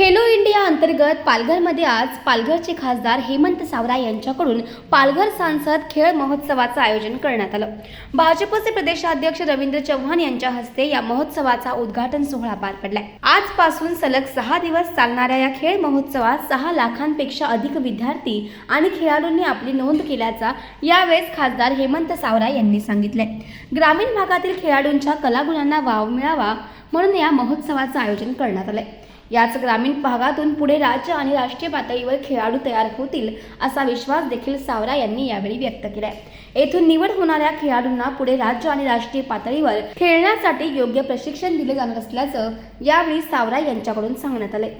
Khelo India अंतर्गत पालघरमध्ये आज पालघरचे खासदार हेमंत सावरा यांच्याकडून पालघर सांसद खेळ महोत्सवाचं आयोजन करण्यात आलं. भाजपचे प्रदेशाध्यक्ष रवींद्र चव्हाण यांच्या हस्ते या महोत्सवाचा उद्घाटन सोहळा पार पडलाय. आजपासून सलग सहा दिवस चालणाऱ्या या खेळ महोत्सवात सहा लाखांपेक्षा अधिक विद्यार्थी आणि खेळाडूंनी आपली नोंद केल्याचा यावेळेस खासदार हेमंत सावरा यांनी सांगितलंय. ग्रामीण भागातील खेळाडूंच्या कलागुणांना वाव मिळावा म्हणून या महोत्सवाचं आयोजन करण्यात आलंय. याच ग्रामीण भागातून पुढे राज्य आणि राष्ट्रीय पातळीवर खेळाडू तयार होतील असा विश्वास देखील सावरा यांनी यावेळी व्यक्त केलाय. येथून निवड होणाऱ्या खेळाडूंना पुढे राज्य आणि राष्ट्रीय पातळीवर खेळण्यासाठी योग्य प्रशिक्षण दिले जाणार असल्याचं यावेळी सावरा यांच्याकडून सांगण्यात आले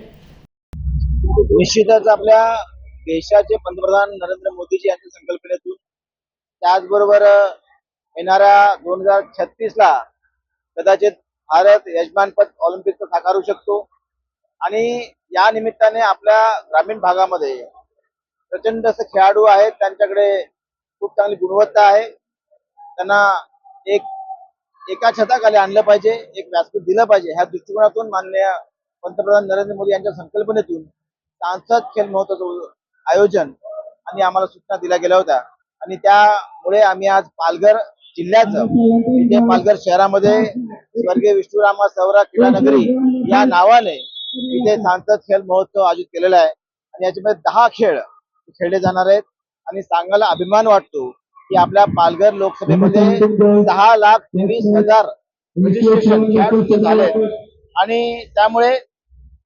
निश्चितच आपल्या देशाचे पंतप्रधान नरेंद्र मोदीजी यांच्या संकल्पनेतून त्याचबरोबर येणाऱ्या दोन हजार छत्तीस ला कदाचित भारत यजमानपद ऑलिम्पिकचं साकारू शकतो. आणि या निमित्ताने आपल्या ग्रामीण भागामध्ये प्रचंड असे खेळाडू आहेत. त्यांच्याकडे खूप चांगली गुणवत्ता आहे. त्यांना एक एका छताखाली आणलं पाहिजे एक व्यासपीठ दिलं पाहिजे ह्या दृष्टिकोनातून माननीय पंतप्रधान नरेंद्र मोदी यांच्या संकल्पनेतून सांसद खेळ महोत्सवाचं आयोजन आणि आम्हाला सूचना दिल्या गेल्या होत्या. आणि त्यामुळे आम्ही आज पालघर जिल्ह्याचं इथे पालघर शहरामध्ये स्वर्गीय विष्णुरामा सौरा क्रीडा नगरी या नावाने इथे सांसद खेळ महोत्सव आयोजित केलेला आहे. आणि याच्यामध्ये दहा खेळ खेळले जाणार आहेत. आणि सांगायला अभिमान वाटतो की आपल्या पालघर लोकसभेमध्ये दहा लाख तेवीस हजार रजिस्ट्रेशन खेळाडूंचे झाले आणि त्यामुळे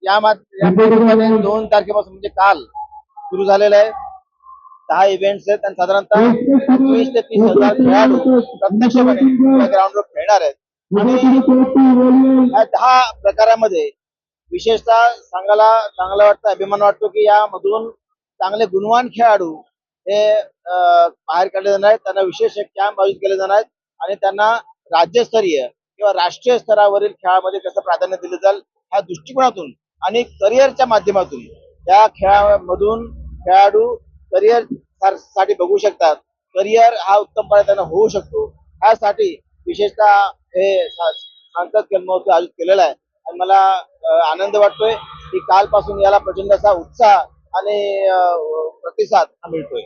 या मा- दोन तारखेपासून म्हणजे काल सुरू झालेलं आहे. दहा इव्हेंट्स आहेत आणि साधारणतः वीस ते तीस हजार खेळाडू प्रत्यक्षपणे ग्राउंडवर खेळणार आहेत. आणि या दहा प्रकारामध्ये विशेषतः सांगायला चांगला वाटतं अभिमान वाटतो की यामधून चांगले गुणवान खेळाडू हे अं, बाहेर काढले जाणार आहेत त्यांना विशेष कॅम्प आयोजित केले जाणार आहेत आणि त्यांना राज्यस्तरीय किंवा राष्ट्रीय स्तरावरील खेळामध्ये कसं प्राधान्य दिलं जाईल ह्या दृष्टिकोनातून आणि करिअरच्या माध्यमातून त्या खेळामधून खेळाडू करिअरसाठी बघू शकतात. करिअर हा उत्तमपणे त्यांना होऊ शकतो. ह्यासाठी विशेषतः हे सा- सांसद महोत्सव आयोजित केलेला आहे. मला आनंद वाटतोय की कालपासून याला प्रचंड असा उत्साह आणि प्रतिसाद मिळतोय.